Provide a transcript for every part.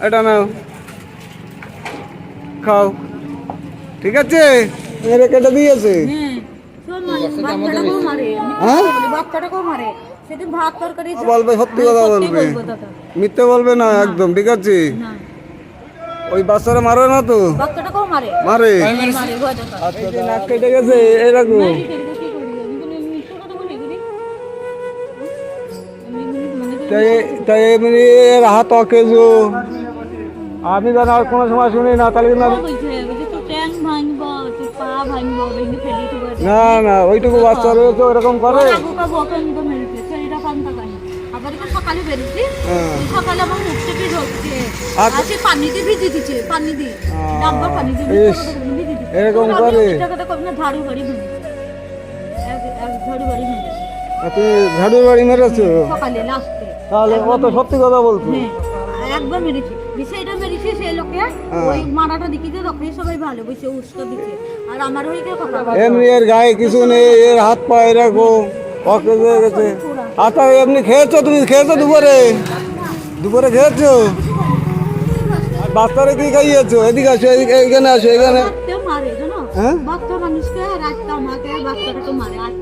এটা নাও খাও ঠিক আছে মেরে কেটে দিয়েছে হ্যাঁ মানে হ্যাঁ? বলবে সত্যি কথা বলবে মিথ্যে বলবে না একদম ঠিক আছে ওই বাচ্চারা মারে না তো মারে আচ্ছা নাক কেটে গেছে এরকম তাই তাই এমনি এর হাত অকেজো আমি জানা আর কোনো সময় শুনি না তাহলে কিন্তু আমি- না না ওইটুকু বাচ্চা রয়েছে ওরকম করে। এরকম করে? তুমি ঝাড়ু বাড়ি মেরেছো? তাহলে কত সত্যি কথা বলছো? হ্যাঁ একবার মেরেছি। বিষয়টা মেরেছি সেই লোকে ওই মারাটা দিকিতে তখন সবাই ভালো বসে উৎস দিচ্ছে আর আমার ওই কথা এমনি এর গায়ে কিছু নেই এর হাত পা এরকম অকেজ হয়ে গেছে। আচ্ছা এমনি খেয়েছো তুমি? খেয়েছো দুপুরে? দুপুরে খেয়েছো? আর বাচ্চারা কি খাইয়েছো? এদিকে আসো এখানে আসো এখানে হ্যাঁ? বাচ্চা মানুষকে রাখতে আমাকে বাচ্চাটাকে মারে। আর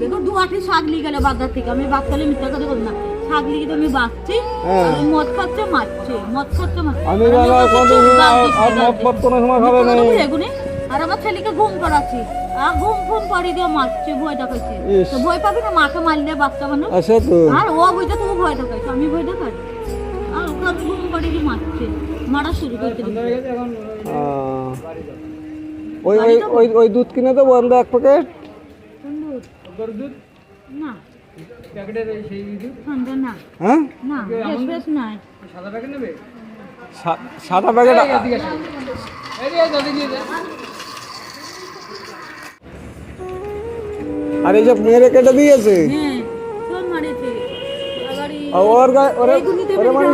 দেখো দু আটি শাক লিয়ে গেলে বাজার থেকে। আমি বাচ্চালে মিথ্যা কথা বলি না শাক লিয়ে তো আমি বাঁচছি হ্যাঁ। মদ খাচ্ছে মারছে। মদ খাচ্ছে মারছে। আমি আর কোনো সময় খাবে না এগুনি, আমার ছেলেকে ঘুম করাচ্ছি। আর ঘুম ঘুম পাড়ি দিয়ে মারছে ভয় দেখাচ্ছে। তো ভয় পাবি না মাকে মারলে বাচ্চা মানুষ তো আর ও বুঝতে তুমি ভয় দেখাইছো আমি ভয় দেখাই আর ওকে ঘুম পাড়ি দিয়ে মারছে। মারা শুরু করতে ওই ওই ওই ওই দুধ কিনে তো বন্ধ এক প্যাকেট? কোন দুধ? না। হ্যাঁ? সাদা প্যাকেট আর এই যে মেরে কেটে দিয়েছে। হ্যাঁ ওর ওরে ওরে মানে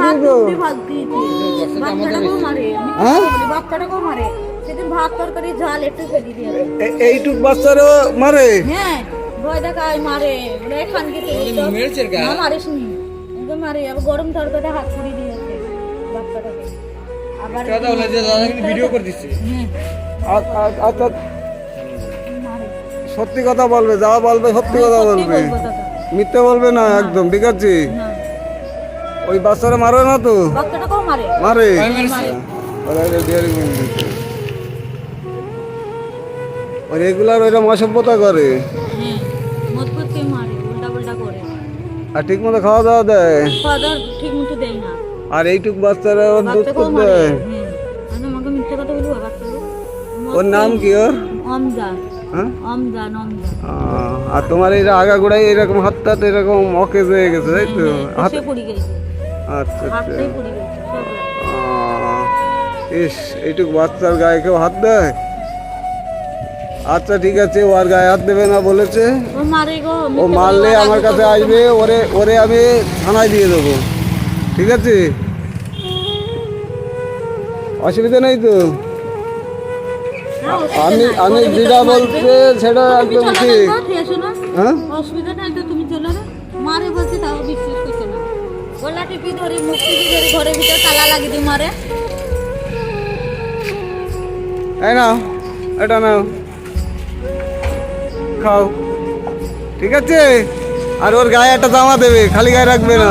হ্যাঁ? বাচ্চাটাকেও মারে। সেদিন ভাত তরকারি ঝাল একটু ফেলি দিয়ে এইটুক বাচ্চারও মারে? হ্যাঁ। ভয় দেখায় মারে বলে খানকে না মারিস নি। একদম মারে আবার গরম হাত পুড়ি দিয়েছে বাচ্চাটাকে আবার ভিডিও করে দিচ্ছে। হ্যাঁ। আচ্ছা। সত্যি কথা বলবে যা বলবে সত্যি কথা বলবে। মিথ্যে বলবে না একদম ঠিক আছে? ওই বাচ্চারা মারে না তো? মারে। রেগুলার ওইরকম অসভ্যতা করে। হ্যাঁ। মদ করতে মারে উল্টা পাল্টা করে। আর ঠিক মতো খাওয়া দাওয়া দেয়? খাওয়া দাওয়া ঠিক মতো দেয় না। আর এইটুক বাচ্চারা ওর দুধ দেয়। হ্যাঁ। আমি আমাকে মিথ্যে কথা বলব বাচ্চাকে। ওর নাম কি ওর? অমদান হ্যাঁ? আর তোমার এই আগাগোড়াই এরকম হাতটা তো এরকম অকেজ হয়ে গেছে তাই তো? হাত গেছে। আচ্ছা আচ্ছা। ইস এইটুক বাচ্চার গায়ে কেউ হাত দেয়? আচ্ছা ঠিক আছে ও আর গায়ে হাত দেবে না বলেছে। ও মারলে আমার কাছে আসবে ওরে ওরে আমি থানায় দিয়ে দেবো। ঠিক আছে? অসুবিধা নেই তো? আমি আমি যেটা বলতে সেটা একদম ঠিক। হ্যাঁ? অসুবিধা নাই তুমি চলো না মারে বলছি তাও বিশ্বাস করছে না। গলা টিপি ধরি মুখ টিপি ধরি ঘরের ভিতরে তালা লাগিয়ে দিই মারে। এই নাও এটা নাও। খাও। ঠিক আছে? আর ওর গায়ে একটা জামা দেবে, খালি গায়ে রাখবে না।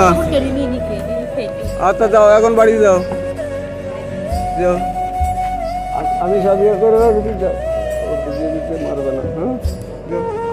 আচ্ছা যাও, এখন বাড়ি যাও। যাও। আমি সব ইয়ে করে রাখছি, যাও। মারবে না হ্যাঁ?